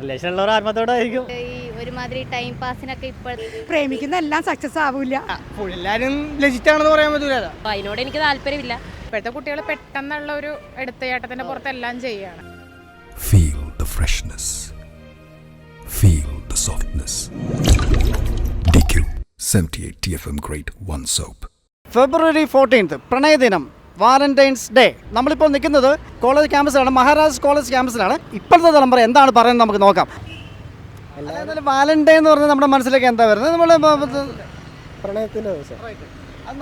Relation ഉള്ളവർ ആത്മത്തോടായിരിക്കും ഈ ഒരുമാതിരി ടൈം പാസിനൊക്കെ ഇപ്പോൾ പ്രേമിക്കുന്ന എല്ലാം സക്സസ് ആവില്ല. എല്ലാരും ലെജിറ്റ് ആണെന്ന് പറയാൻ പറ്റൂല അതിനോട് എനിക്ക് താല്പര്യമില്ല. ഇപ്പോഴത്തെ കുട്ടികൾ പെട്ടെന്നുള്ള ഒരു എടുത്തയാട്ടത്തിന്റെ പുറത്ത് എല്ലാം ചെയ്യാണ്. Feel the freshness. Feel the softness. DQ 78 TFM Grade 1 Soap. ഫെബ്രുവരി ഫോർട്ടീൻത്ത് പ്രണയദിനം. വാലന്റൈൻസ് ഡേ നമ്മളിപ്പോൾ നിൽക്കുന്നത് കോളേജ് ക്യാമ്പസിലാണ് മഹാരാജ് കോളേജ് ക്യാമ്പസിലാണ് ഇപ്പോഴത്തെ തലമുറ എന്താണ് പറയുന്നത് നമുക്ക് നോക്കാം. വാലന്റൈൻ എന്ന് പറഞ്ഞാൽ നമ്മുടെ മനസ്സിലേക്ക് എന്താ വരുന്നത്? നമ്മൾ പ്രണയത്തിന്റെ ദിവസം.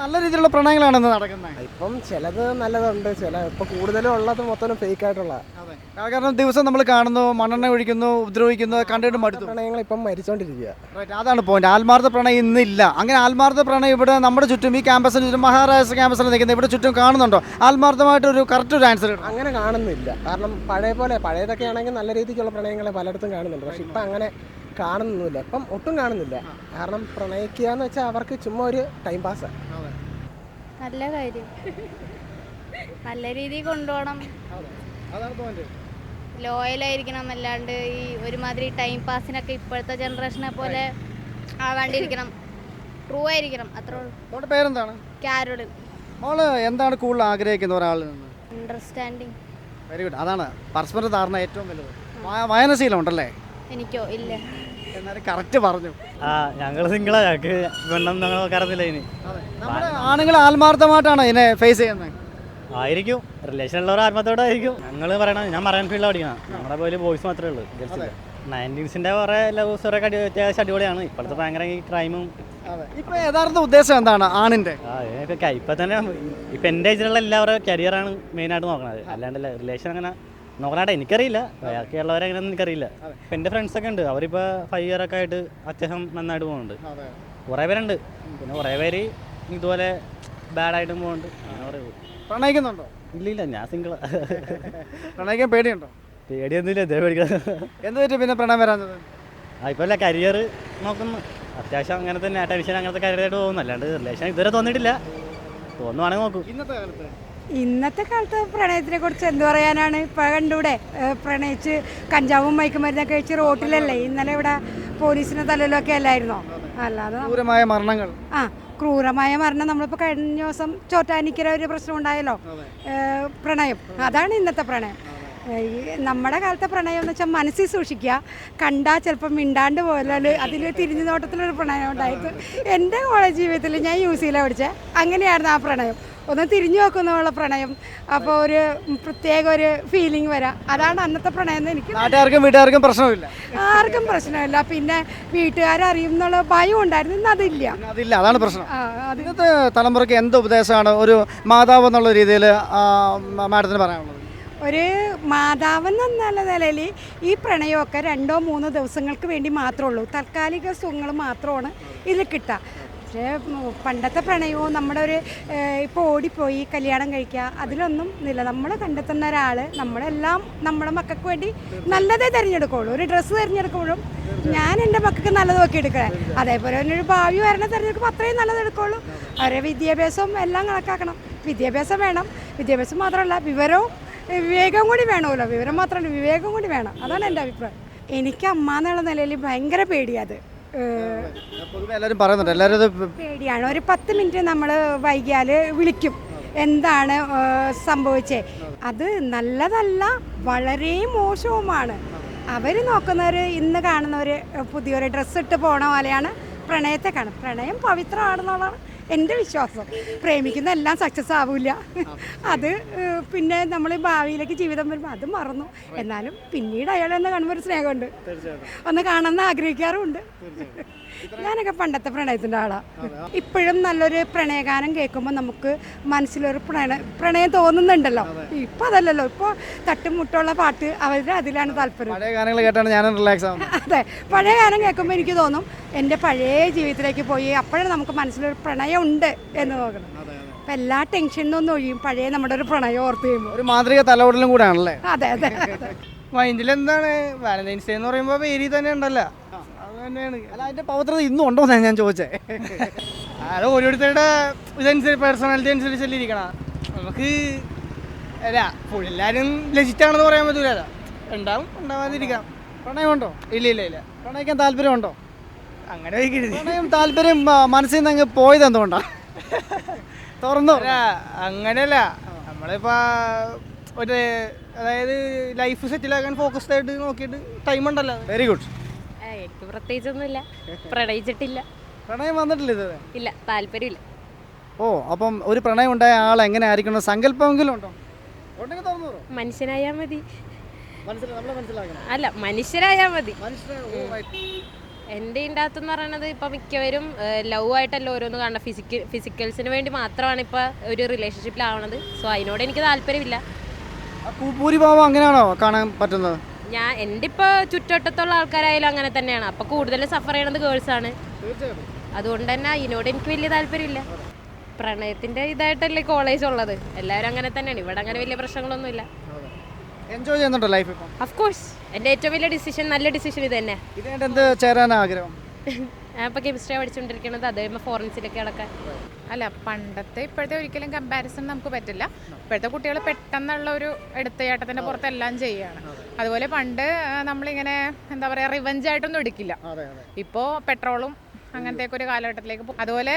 നല്ല രീതിയിലുള്ള പ്രണയങ്ങളാണ് ഇന്ന് നടക്കുന്നത്. ഇപ്പം ചിലത് നല്ലതുണ്ട്. ചില ഇപ്പം കൂടുതലും ഉള്ളത് മൊത്തം ഫേക്ക് ആയിട്ടുള്ള. കാരണം ദിവസം നമ്മൾ കാണുന്നു മണ്ണെണ്ണ ഒഴിക്കുന്നു ഉപദ്രവിക്കുന്നു കണ്ടിട്ട് മടുത്തു. പ്രണയങ്ങൾ ഇപ്പം മരിച്ചോണ്ടിരിക്കുക. അതാണ് പോയിന്റ് ആത്മാർത്ഥ പ്രണയം ഇന്നില്ല. അങ്ങനെ ആത്മാർത്ഥ പ്രണയം ഇവിടെ നമ്മുടെ ചുറ്റും ഈ ക്യാമ്പസിന് ചുറ്റും മഹാരാജ് ക്യാമ്പസിൽ നിൽക്കുന്ന ഇവിടെ ചുറ്റും കാണുന്നുണ്ടോ? ആത്മാർത്ഥമായിട്ട് ഒരു കറക്റ്റ് ഒരു ആൻസർ അങ്ങനെ കാണുന്നില്ല. കാരണം പഴയ പോലെ പഴയതൊക്കെ ആണെങ്കിൽ നല്ല രീതിക്കുള്ള പ്രണയങ്ങളെ പലയിടത്തും കാണുന്നുണ്ട്. പക്ഷെ ഇപ്പം അങ്ങനെ കാണുന്നില്ല ഇപ്പം ഒട്ടും കാണുന്നില്ല. കാരണം പ്രണയിക്കുക എന്ന് വെച്ചാൽ അവർക്ക് ചുമ്മാ ഒരു ടൈം പാസ്സാണ് നല്ല കാര്യം. നല്ല രീതിയിൽ കൊണ്ടുപോകണം. ലോയലായിരിക്കണം അല്ലാണ്ട് ഈ ഒരുമാതിരി ടൈം പാസിനൊക്കെ ഇപ്പോഴത്തെ ജനറേഷനെ പോലെ ആവാണ്ടിരിക്കണം. ട്രൂ ആയിരിക്കണം അത്ര പേരെന്താണ്? കാരോട്. മോൾ എന്താണ് കൂടുതൽ ആഗ്രഹിക്കുന്ന ഒരാളിൽ നിന്ന്? അണ്ടർസ്റ്റാൻഡിങ് വെരി ഗുഡ് അതാണ് പരസ്പര ധാരണ ഏറ്റവും വലുത്. വായനശീലം ഉണ്ടല്ലേ? എനിക്കോ? ഇല്ല. എന്നാലും കറക്റ്റ് പറഞ്ഞു. ആ ഞങ്ങൾ സിംഗിളാ ഞങ്ങൾക്ക് ഞങ്ങൾ കറന്നില്ല ഇനി. നമ്മുടെ ആണുങ്ങൾ ആത്മാർത്ഥമായിട്ടാണ് ഇതിനെ ഫേസ് ചെയ്യുന്നത്? ആയിരിക്കും. റിലേഷൻ ഉള്ളവർ ആത്മത്തോടായിരിക്കും ഞങ്ങൾ പറയണത് ഞാൻ മറൈൻ ഫീൽഡ് പഠിക്കണം നമ്മുടെ പോലെ ബോയ്സ് മാത്രമേ ഉള്ളൂ ഗേൾസില്ല നയന്റീൻസിന്റെ കുറേ ലവ് സ്റ്റോറിയൊക്കെ അടി അത്യാവശ്യം അടിപൊളിയാണ്. ഇപ്പോഴത്തെ ഭയങ്കര ഈ ക്രൈമും ഇപ്പൊ യഥാർത്ഥ ഉദ്ദേശം എന്താണ് ആണിന്റെ? ഇപ്പം തന്നെ ഇപ്പൊ എന്റെ ഏജിലുള്ള എല്ലാവരുടെ കരിയറാണ് മെയിനായിട്ട് നോക്കണത്. അല്ലാണ്ടല്ല റിലേഷൻ അങ്ങനെ നോക്കണാട്ടെ എനിക്കറിയില്ല. ബാക്കിയുള്ളവരെ എങ്ങനെയൊന്നും എനിക്കറിയില്ല. ഇപ്പം എന്റെ ഫ്രണ്ട്സൊക്കെ ഉണ്ട്. അവരിപ്പോൾ ഫൈവ് ഇയർ ഒക്കെ ആയിട്ട് അത്യാവശ്യം നന്നായിട്ട് പോകുന്നുണ്ട് കുറേ പേരുണ്ട്. പിന്നെ കുറേ പേര് ഇതുപോലെ ബാഡായിട്ടും പോകുന്നുണ്ട് അങ്ങനെ പ്രണയിക്കുന്നുണ്ടോ? ഇല്ല ഇല്ല ഞാൻ സിംഗിളാ പ്രണയിക്കാൻ പേടിയുണ്ടോ? പേടിയൊന്നുമില്ല ഇതേ എന്ത് പറ്റി പിന്നെ പ്രണയം വരാഞ്ഞത്? ആ ഇപ്പോൾ അല്ല കരിയർ നോക്കുന്നു. അത്യാവശ്യം അങ്ങനെ തന്നെ ടെൻഷൻ അങ്ങനത്തെ കരിയറായിട്ട് പോകുന്നു. അല്ലാണ്ട് റിലേഷൻ ഇതുവരെ തോന്നിയിട്ടില്ല. തോന്നുവാണെങ്കിൽ നോക്കും. ഇന്നത്തെ കാലത്ത്? ഇന്നത്തെ കാലത്ത് പ്രണയത്തിനെ കുറിച്ച് എന്ത് പറയാനാണ്? ഇപ്പൊ കണ്ടൂടെ? പ്രണയിച്ച് കഞ്ചാവും മയക്കുമരുന്നൊക്കെ കഴിച്ച് റോട്ടിലല്ലേ? ഇന്നലെ ഇവിടെ പോലീസിന്റെ തലയിലൊക്കെ അല്ലായിരുന്നോ? അല്ലാതെ ക്രൂരമായ മരണങ്ങൾ. ആ ക്രൂരമായ മരണം നമ്മളിപ്പോൾ കഴിഞ്ഞ ദിവസം ചോറ്റാനിക്കര ഒരു പ്രശ്നം ഉണ്ടായല്ലോ? പ്രണയം. അതാണ് ഇന്നത്തെ പ്രണയം. നമ്മുടെ കാലത്തെ പ്രണയം എന്ന് വെച്ചാൽ മനസ്സിൽ സൂക്ഷിക്കുക. കണ്ടാൽ ചിലപ്പോൾ മിണ്ടാണ്ട് പോലെ അതിൽ തിരിഞ്ഞു നോട്ടത്തിലൊരു പ്രണയം ഉണ്ടായിരുന്നു എന്റെ കോളേജ് ജീവിതത്തിൽ ഞാൻ യു സിയിലാണ് പഠിച്ചത് അങ്ങനെയായിരുന്നു ആ പ്രണയം. ഒന്ന് തിരിഞ്ഞു നോക്കുന്നുള്ള പ്രണയം. അപ്പോൾ ഒരു പ്രത്യേക ഒരു ഫീലിംഗ് വരാം. അതാണ് അന്നത്തെ പ്രണയം എന്ന് എനിക്ക് നാട്ടുകാർക്കും വീട്ടുകാർക്കും പ്രശ്നമില്ല. ആർക്കും പ്രശ്നമില്ല. പിന്നെ വീട്ടുകാരറിയും എന്നുള്ള ഭയം ഉണ്ടായിരുന്നു. ഇന്ന് അതില്ല. അതില്ല. അതാണ് പ്രശ്നം. ഇന്നത്തെ തലമുറയ്ക്ക് എന്ത് ഉപദേശമാണ് ഒരു മാതാവ് എന്നുള്ള രീതിയിൽ മാഡത്തിന് പറയാനുള്ളത്? ഒരു മാതാവെന്ന നിലയിൽ ഈ പ്രണയമൊക്കെ രണ്ടോ മൂന്നോ ദിവസങ്ങൾക്ക് വേണ്ടി മാത്രമേ ഉള്ളൂ. താൽക്കാലിക സുഖങ്ങൾ മാത്രമാണ് ഇതിൽ കിട്ടുക. പക്ഷേ പണ്ടത്തെ പ്രണയവും നമ്മുടെ ഒരു ഇപ്പോൾ ഓടിപ്പോയി കല്യാണം കഴിക്കുക അതിലൊന്നും ഇല്ല നമ്മൾ കണ്ടെത്തുന്ന ഒരാൾ നമ്മളെല്ലാം നമ്മുടെ മക്കൾക്ക് വേണ്ടി നല്ലതേ തിരഞ്ഞെടുക്കുള്ളൂ. ഒരു ഡ്രസ്സ് തിരഞ്ഞെടുക്കുമ്പോഴും ഞാൻ എന്റെ മക്കൾക്ക് നല്ലത് നോക്കി എടുക്കണേ അതേപോലെ തന്നെ ഒരു ഭാവി വരണ തിരഞ്ഞെടുക്കുമ്പോൾ അത്രയും നല്ലത് എടുക്കുള്ളൂ. അവരെ വിദ്യാഭ്യാസവും എല്ലാം കണക്കാക്കണം. വിദ്യാഭ്യാസം വേണം. വിദ്യാഭ്യാസം മാത്രമല്ല വിവരവും വിവേകം കൂടി വേണമല്ലോ. വിവരം മാത്രമല്ല വിവേകം കൂടി വേണം. അതാണ് എന്റെ അഭിപ്രായം. എനിക്ക് അമ്മ എന്നുള്ള നിലയിൽ ഭയങ്കര പേടിയത് എല്ലാവരും പറയുന്നുണ്ട്. എല്ലാവരും പേടിയാണ്. ഒരു പത്ത് മിനിറ്റ് നമ്മൾ വൈകിയാൽ വിളിക്കും. എന്താണ് സംഭവിച്ചേ? അത് നല്ലതല്ല വളരെ മോശവുമാണ്. അവർ നോക്കുന്നവർ ഇന്ന് കാണുന്നവർ പുതിയൊരു ഡ്രസ്സ് ഇട്ട് പോണ പോലെയാണ് പ്രണയത്തെ കാണും പ്രണയം പവിത്രമാണെന്നുള്ളതാണ്. എന്റെ വിശ്വാസം. പ്രേമിക്കുന്ന എല്ലാം സക്സസ് ആവില്ല അത് പിന്നെ നമ്മൾ ഭാവിയിലേക്ക് ജീവിതം വരുമ്പോൾ അത് മറന്നു. എന്നാലും പിന്നീട് അയാളെന്ന് കാണുമ്പോൾ ഒരു സ്നേഹമുണ്ട്. ഒന്ന് കാണാൻ ആഗ്രഹിക്കാറുമുണ്ട്. ഞാനൊക്കെ പണ്ടത്തെ പ്രണയത്തിന്റെ ആളാണ് ഇപ്പോഴും നല്ലൊരു പ്രണയഗാനം കേൾക്കുമ്പോൾ നമുക്ക് മനസ്സിലൊരു പ്രണയ പ്രണയം തോന്നുന്നുണ്ടല്ലോ. ഇപ്പം അതല്ലല്ലോ. ഇപ്പോൾ തട്ടുമുട്ടുള്ള പാട്ട് അവരുടെ അതിലാണ് താല്പര്യം. പഴയ ഗാനങ്ങൾ കേട്ടാണ് ഞാനും റിലാക്സ് ആവുന്നത്. അതെ. പഴയ ഗാനം കേൾക്കുമ്പോൾ എനിക്ക് തോന്നും എന്റെ പഴയ ജീവിതത്തിലേക്ക് പോയി അപ്പോഴാണ് നമുക്ക് മനസ്സിലൊരു പ്രണയം ഉണ്ട് എന്ന് നോക്കണം അപ്പം എല്ലാ ടെൻഷനും ഒന്നും ഒഴിയും. പഴയ നമ്മുടെ ഒരു പ്രണയം ഓർത്ത് കഴിയുമ്പോൾ ഒരു മാതൃക തലവടലും കൂടെ ആണല്ലേ അതെ അതെ അതെ. മൈൻഡിൽ എന്താണ് വാലന്റൈൻസ് ഡേ എന്ന് പറയുമ്പോൾ പേരി തന്നെ ഉണ്ടല്ലോ. തന്നെയാണ്. അല്ല അതിന്റെ പവിത്രത ഇന്നും ഉണ്ടോ എന്നാണ് ഞാൻ ചോദിച്ചേ. അത് ഓരോരുത്തരുടെ ഇതനുസരിച്ച് പേഴ്സണാലിറ്റി അനുസരിച്ചല്ലേ ഇരിക്കണം. നമുക്ക് അല്ല എല്ലാവരും ലെജിറ്റ് ആണെന്ന് പറയാൻ പറ്റൂല ഉണ്ടാവും ഉണ്ടാവാതിരിക്കാം. പ്രണയമുണ്ടോ? ഇല്ല ഇല്ല ഇല്ല. പ്രണയിക്കാൻ താല്പര്യമുണ്ടോ? അങ്ങനെ പ്രണയം താല്പര്യം മനസ്സിൽ നിന്ന് അങ്ങ് പോയത് എന്തുകൊണ്ടാ? തുറന്നു? അങ്ങനെയല്ല. നമ്മളിപ്പോ ഒരു അതായത് ലൈഫ് സെറ്റിലാക്കാൻ ഫോക്കസ്ഡ് ആയിട്ട് നോക്കിയിട്ട് ടൈം ഉണ്ടല്ലോ. വെരി ഗുഡ് എനിക്ക് പ്രത്യേകിച്ചൊന്നുമില്ല. പ്രണയിച്ചിട്ടില്ല. പ്രണയം വന്നിട്ടില്ല ഇത് ഇല്ല താല്പര്യമില്ല. ഓ അപ്പം ഒരു പ്രണയം ഉണ്ടായ ആൾ എങ്ങനെ ആയിരിക്കണം സങ്കല്പമെങ്കിലും ഉണ്ടോ? ഉണ്ടെങ്കിൽ തുറന്നു പറ. മനുഷ്യനായാൽ മതി. മനസ്സിലാ- നമ്മളെ മനസ്സിലാക്കണം. അല്ല മനുഷ്യരായാൽ മതി. മനുഷ്യനെ- ഓ, right. എന്റെ പറയണത് ഇപ്പം മിക്കവരും ലവ് ആയിട്ടല്ല ഓരോന്ന് കാണുന്നത് ഫിസിക്കൽ ഫിസിക്കൽസിന് വേണ്ടി മാത്രമാണ് ഇപ്പം ഒരു റിലേഷൻഷിപ്പിലാവണത് സോ അതിനോട് എനിക്ക് താല്പര്യമില്ല. ആ ഭൂ- ഭൂരിഭാഗം അങ്ങനെയാണോ കാണാൻ പറ്റുന്നത്? ഞാൻ എന്റെ ഇപ്പോൾ ചുറ്റുവട്ടത്തുള്ള ആൾക്കാരായാലും അങ്ങനെ തന്നെയാണ്. അപ്പോൾ കൂടുതൽ സഫർ ചെയ്യണത് ഗേൾസ് ആണ്. അതുകൊണ്ട് തന്നെ ഇതിനോട് എനിക്ക് വലിയ താല്പര്യമില്ല. പ്രണയത്തിന്റെ ഇതായിട്ടല്ലേ കോളേജ് ഉള്ളത്. എല്ലാവരും അങ്ങനെ തന്നെയാണ്. ഇവിടെ അങ്ങനെ വലിയ പ്രശ്നങ്ങളൊന്നുമില്ല. എൻജോയ് ചെയ്യുന്നുണ്ടോ ലൈഫ് ഓഫ് കോഴ്സ് എന്റെ ഏറ്റവും വലിയ ഡിസിഷൻ നല്ല ഡിസിഷൻ ഇത് തന്നെ. ഇതായിട്ട് എന്ത് ചേരാൻ ആഗ്രഹം ഇപ്പോൾ കെമിസ്ട്രി പഠിച്ചുകൊണ്ടിരിക്കുന്നത് അത് കഴിയുമ്പോൾ ഫോറൻസിലൊക്കെ കിടക്കാൻ അല്ല പണ്ടത്തെ ഇപ്പോഴത്തെ ഒരിക്കലും കമ്പാരിസൺ നമുക്ക് പറ്റില്ല. ഇപ്പോഴത്തെ കുട്ടികൾ പെട്ടെന്നുള്ള ഒരു എടുത്തയാട്ടത്തിന്റെ പുറത്തെല്ലാം ചെയ്യുകയാണ് അതുപോലെ പണ്ട് നമ്മളിങ്ങനെ എന്താ പറയുക റിവഞ്ച് ആയിട്ടൊന്നും എടുക്കില്ല. ഇപ്പോൾ പെട്രോളും അങ്ങനത്തെ ഒരു കാലഘട്ടത്തിലേക്ക് പോകും അതുപോലെ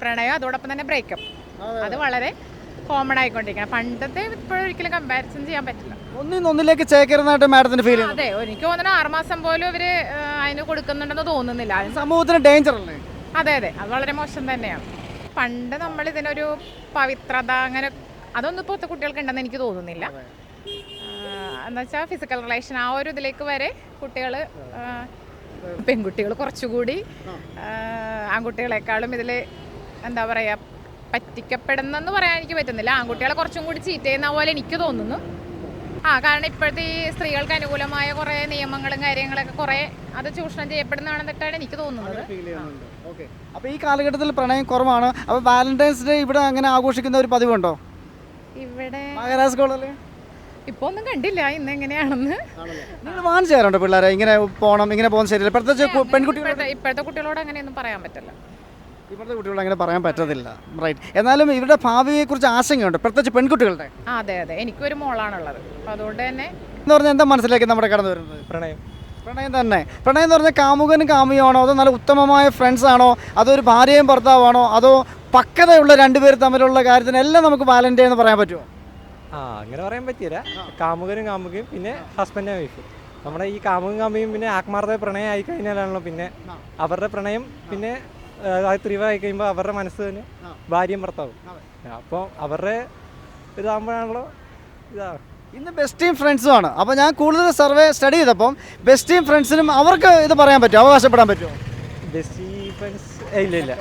പ്രണയം അതോടൊപ്പം തന്നെ ബ്രേക്കപ്പ് അത് വളരെ കോമൺ ആയിക്കൊണ്ടിരിക്കണം പണ്ടത്തെ ഇപ്പോഴൊരിക്കലും കമ്പാരിസൺ ചെയ്യാൻ പറ്റില്ല. ഒന്നിലേക്ക് ചേക്കരുന്നതായിട്ട് മാഡത്തിന് ഫീൽ അതെ. എനിക്ക് തോന്നുന്നു ആറുമാസം പോലും ഇവർ ആ, അതിന് കൊടുക്കുന്നുണ്ടെന്ന് തോന്നുന്നില്ല. സമൂഹത്തിന് ഡേഞ്ചർ അല്ലേ? അതെ അതെ. അത് വളരെ മോശം തന്നെയാണ്. പണ്ട് നമ്മൾ ഇതിനൊരു പവിത്രത അങ്ങനെ അതൊന്നും ഇപ്പോഴത്തെ കുട്ടികൾക്ക് ഉണ്ടെന്ന് എനിക്ക് തോന്നുന്നില്ല. എന്നുവെച്ചാൽ ഫിസിക്കൽ റിലേഷൻ ആ ഒരു ഇതിലേക്ക് വരെ കുട്ടികൾ പെൺകുട്ടികൾ കുറച്ചുകൂടി ആൺകുട്ടികളെക്കാളും ഇതിൽ എന്താ പറയുക പറ്റിക്കപ്പെടുന്നെന്ന് പറയാൻ എനിക്ക് പറ്റുന്നില്ല. ആൺകുട്ടികളെ കുറച്ചും കൂടി ചീറ്റ് ചെയ്യുന്ന പോലെ എനിക്ക് തോന്നുന്നു. ആ കാരണം ഇപ്പോഴത്തെ ഈ സ്ത്രീകൾക്ക് അനുകൂലമായ കുറേ നിയമങ്ങളും കാര്യങ്ങളൊക്കെ കുറേ അത് ചൂഷണം ചെയ്യപ്പെടുന്നതാണെന്നിട്ടാണ് എനിക്ക് തോന്നുന്നത്. അപ്പൊ ഈ കാലഘട്ടത്തിൽ പ്രണയം കുറവാണ്. അപ്പൊ വാലന്റൈൻസ് ഡേ ഇവിടെ അങ്ങനെ ആഘോഷിക്കുന്ന ഒരു പതിവുണ്ടോ? ഇവിടെ മഹാരാജ് ഇപ്പോൾ ഒന്നും കണ്ടില്ല. ഇന്ന് എങ്ങനെയാണെന്ന്. നിങ്ങൾ വാങ്ങിച്ചു തരാറുണ്ടോ പിള്ളേരെ? ഇങ്ങനെ പോകണം ഇങ്ങനെ പോകുന്ന ശരിയല്ല പെൺകുട്ടികൾ ഇപ്പോഴത്തെ ഇപ്പോഴത്തെ കുട്ടികളോട് അങ്ങനെയൊന്നും പറയാൻ പറ്റില്ല. ഇവിടുത്തെ കുട്ടികൾ അങ്ങനെ പറയാൻ പറ്റത്തില്ല. റൈറ്റ് എന്നാലും ഇവരുടെ ഭാവിയെക്കുറിച്ച് ആശങ്കയുണ്ട്. പ്രത്യേകിച്ച് പെൺകുട്ടികളുടെ. ആ അതെ അതെ. എനിക്കൊരു മോളാണുള്ളത്. അപ്പം അതുകൊണ്ട് തന്നെ എന്ന് പറഞ്ഞാൽ എന്താ മനസ്സിലേക്ക് നമ്മുടെ കടന്നു വരുന്നത്? പ്രണയം. പ്രണയം തന്നെ. പ്രണയം എന്ന് പറഞ്ഞാൽ കാമുകനും കാമുകയാണോ അതോ നല്ല ഉത്തമമായ ഫ്രണ്ട്സ് ആണോ? അതോ ഒരു ഭാര്യയും ഭർത്താവാണോ? അതോ പക്വതയുള്ള രണ്ടുപേർ തമ്മിലുള്ള കാര്യത്തിനെല്ലാം നമുക്ക് വാലന്റൈൻ എന്ന് പറയാൻ പറ്റുമോ? ആ അങ്ങനെ പറയാൻ പറ്റിയില്ല. കാമുകനും കാമുകയും പിന്നെ ഹസ്ബൻഡ് വൈഫ് നമ്മുടെ ഈ കാമുകും കാമുകയും പിന്നെ ആത്മാർത്ഥ പ്രണയം ആയി കഴിഞ്ഞാലാണല്ലോ പിന്നെ അവരുടെ പ്രണയം പിന്നെ തീവ്രമായി കഴിയുമ്പോൾ അവരുടെ മനസ്സ് തന്നെ ഭാര്യയും ഭർത്താവും. അപ്പോൾ അവരുടെ ഇതാകുമ്പോഴാണല്ലോ ഇതാണ് ഇന്ന് ബെസ്റ്റ് ടീം ഫ്രണ്ട്സും ആണ്. അപ്പോൾ ഞാൻ കൂടുതൽ സർവേ സ്റ്റഡി ചെയ്തപ്പം ബെസ്റ്റ് ടീം ഫ്രണ്ട്സിനും അവർക്ക് ഇത് പറയാൻ പറ്റുമോ? അവകാശപ്പെടാൻ പറ്റുമോ? ബെസ്റ്റ് ഫ്രണ്ട്സ് ഇല്ല ഇല്ല.